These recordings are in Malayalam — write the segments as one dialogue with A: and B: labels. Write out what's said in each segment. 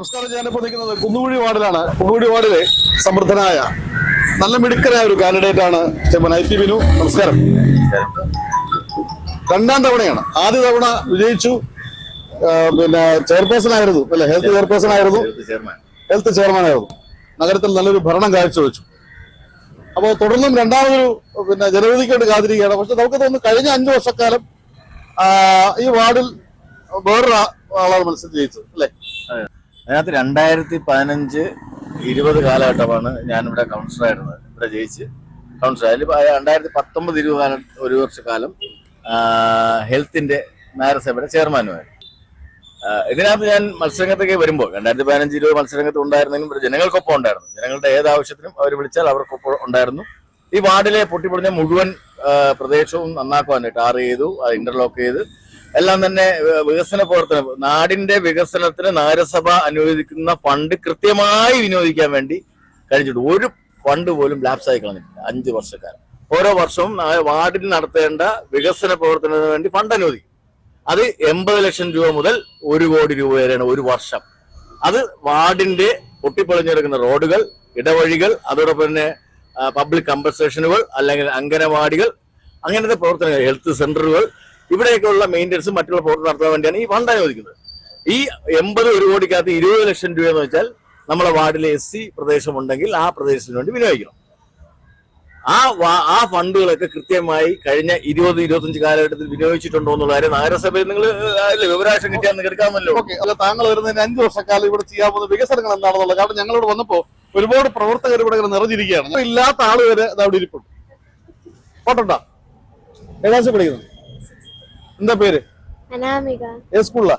A: നമസ്കാരം ഞാനിപ്പോൾ നിൽക്കുന്നത് കുന്നുകുഴി വാർഡിലാണ്. കുന്നുകുഴി വാർഡിലെ സമൃദ്ധനായ നല്ല മിടുക്കനായ ഒരു കാൻഡിഡേറ്റ് ആണ് ചെമ്മൻ ഐ പി ബിനു. നമസ്കാരം. രണ്ടാം തവണയാണ്. ആദ്യ തവണ വിജയിച്ചു. പിന്നെ ചെയർപേഴ്സൺ ആയിരുന്നു. അല്ലെ? ഹെൽത്ത് ചെയർപേഴ്സൺ ആയിരുന്നു. Health chairman. ആയിരുന്നു. നഗരത്തിൽ നല്ലൊരു ഭരണം കാഴ്ചവെച്ചു. അപ്പോൾ തുടർന്നും രണ്ടാമതൊരു പിന്നെ ജനവിധിക്ക് വേണ്ടി കാത്തിരിക്കുകയാണ്. പക്ഷെ നമുക്ക് തോന്നുന്നു കഴിഞ്ഞ അഞ്ചു വർഷക്കാലം ഈ വാർഡിൽ വേറൊരു ആളാണ് മത്സരം ജയിച്ചത്. അല്ലെ?
B: അതിനകത്ത് രണ്ടായിരത്തി പതിനഞ്ച് ഇരുപത് കാലഘട്ടമാണ് ഞാനിവിടെ കൗൺസിലറായിരുന്നത് ഇവിടെ ജയിച്ച് കൗൺസിലർ അതിൽ രണ്ടായിരത്തി പത്തൊമ്പത് ഇരുപത് കാലം ഒരു വർഷക്കാലം ഹെൽത്തിന്റെ നഗരസഭയുടെ ചെയർമാനുമായിരുന്നു ഇതിനകത്ത് ഞാൻ മത്സരരംഗത്തേക്ക് വരുമ്പോൾ രണ്ടായിരത്തി പതിനഞ്ച് ഇരുപത് മത്സരരംഗത്ത് ഉണ്ടായിരുന്നെങ്കിലും ഇവിടെ ജനങ്ങൾക്കൊപ്പം ഉണ്ടായിരുന്നു. ജനങ്ങളുടെ ഏത് ആവശ്യത്തിനും അവർ വിളിച്ചാൽ അവർക്കൊപ്പം ഉണ്ടായിരുന്നു. ഈ വാർഡിലെ പൊട്ടിപ്പൊളിഞ്ഞ മുഴുവൻ പ്രദേശവും നന്നാക്കുവാനായിട്ട് ടാർ ചെയ്തു അത് ഇന്റർലോക്ക് ചെയ്ത് എല്ലാം തന്നെ വികസന പ്രവർത്തനം. നാടിന്റെ വികസനത്തിന് നഗരസഭ അനുവദിക്കുന്ന ഫണ്ട് കൃത്യമായി വിനിയോഗിക്കാൻ വേണ്ടി കഴിഞ്ഞിട്ടുണ്ട്. ഒരു ഫണ്ട് പോലും ലാപ്സ് ആയി കളഞ്ഞിട്ടില്ല. അഞ്ച് വർഷക്കാലം. ഓരോ വർഷവും വാർഡിൽ നടത്തേണ്ട വികസന പ്രവർത്തനത്തിന് വേണ്ടി ഫണ്ട് അനുവദിക്കും. അത് എൺപത് ലക്ഷം രൂപ മുതൽ ഒരു കോടി രൂപ വരെയാണ് ഒരു വർഷം. അത് വാർഡിന്റെ പൊട്ടിപ്പൊളിഞ്ഞെടുക്കുന്ന റോഡുകൾ ഇടവഴികൾ അതോടൊപ്പം തന്നെ പബ്ലിക് കമ്പൻസേഷനുകൾ അല്ലെങ്കിൽ അംഗനവാടികൾ അങ്ങനത്തെ പ്രവർത്തനങ്ങൾ ഹെൽത്ത് സെന്ററുകൾ ഇവിടെയൊക്കെയുള്ള മെയിന്റനൻസും മറ്റുള്ള പ്രവർത്തനം നടത്താൻ വേണ്ടിയാണ് ഈ ഫണ്ട് അനുവദിക്കുന്നത്. ഈ എൺപത് ഒരു കോടിക്കകത്ത് ഇരുപത് ലക്ഷം രൂപ എന്ന് വെച്ചാൽ നമ്മളെ വാർഡിലെ എസ് സി പ്രദേശമുണ്ടെങ്കിൽ ആ പ്രദേശത്തിന് വേണ്ടി വിനിയോഗിക്കണം. ആ ആ ഫണ്ടുകളൊക്കെ കൃത്യമായി കഴിഞ്ഞ ഇരുപത് ഇരുപത്തഞ്ച് കാലഘട്ടത്തിൽ വിനിയോഗിച്ചിട്ടുണ്ടോ എന്നുള്ള കാര്യം നഗരസഭയിൽ നിങ്ങൾ വിവരാശം കിട്ടിയാൽ നിങ്ങൾക്ക് എടുക്കാമല്ലോ.
A: അല്ല താങ്കൾ വരുന്നതിന് അഞ്ച് വർഷക്കാലം ഇവിടെ ചെയ്യാവുന്ന വികസനങ്ങൾ എന്താണെന്നുള്ളത് കാരണം ഞങ്ങളോട് വന്നപ്പോ ഒരുപാട് പ്രവർത്തകർ ഇവിടെ നിറഞ്ഞിരിക്കുകയാണ്. ഇല്ലാത്ത ആൾ വരെ അവിടെ ഇരിപ്പുണ്ട്. ഫോട്ടോ ഏകദേശം പഠിക്കുന്നത് എന്താ പേര്?
C: അനാമിക.
A: ഏത് സ്കൂളിലാ?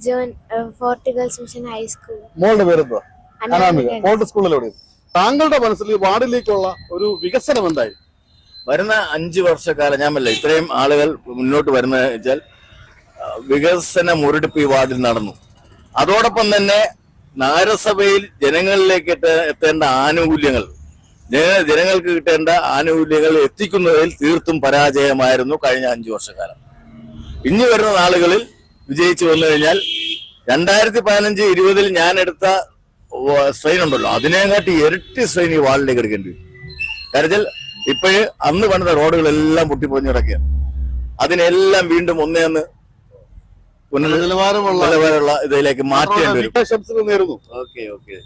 C: John Fort girls mission high school
A: മോളുടെ പേരെന്താ അനാമിക. ഫോർട്ട് എവിടെ താങ്കളുടെ മനസ്സിൽ ഈ വാർഡിലേക്കുള്ള ഒരു വികസനം എന്തായി?
B: വരുന്ന അഞ്ച് വർഷക്കാലം ഞാൻ അല്ല ഇത്രയും ആളുകൾ മുന്നോട്ട് വരുന്ന വെച്ചാൽ വികസന മുരടിപ്പ് ഈ വാർഡിൽ നടന്നു. അതോടൊപ്പം തന്നെ നഗരസഭയിൽ ജനങ്ങളിലേക്ക് എത്ത- എത്തേണ്ട ആനുകൂല്യങ്ങൾ ജനങ്ങൾക്ക് കിട്ടേണ്ട ആനുകൂല്യങ്ങൾ എത്തിക്കുന്നതിൽ തീർത്തും പരാജയമായിരുന്നു കഴിഞ്ഞ അഞ്ചു വർഷക്കാലം. ഇനി വരുന്ന നാളുകളിൽ വിജയിച്ചു വന്നു കഴിഞ്ഞാൽ രണ്ടായിരത്തി പതിനഞ്ച് ഇരുപതിൽ ഞാൻ എടുത്ത സ്ട്രെയിൻ ഉണ്ടല്ലോ. അതിനെക്കാട്ടി ഇരട്ടി സ്ട്രെയിൻ ഈ വാളിലേക്ക് എടുക്കേണ്ടി വരും. കാരണം ഇപ്പോഴ് അന്ന് പണിത റോഡുകളെല്ലാം പൊട്ടിപ്പൊഞ്ഞു കിടക്കുകയാണ് അതിനെല്ലാം വീണ്ടും ഒന്നേ ഒന്ന് പുനർനിലവാരമുള്ള
A: നിലവാരമുള്ള
B: ഇതിലേക്ക് മാറ്റേണ്ടി വരും.
A: വിശംസകൾ നേരുന്നു.
B: Okay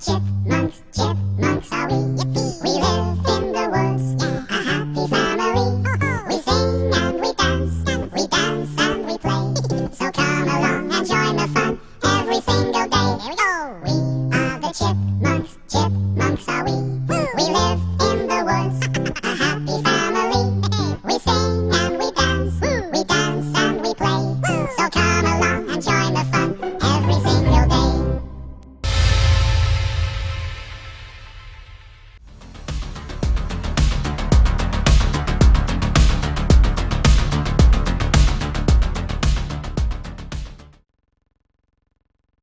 D: chipmunks, chip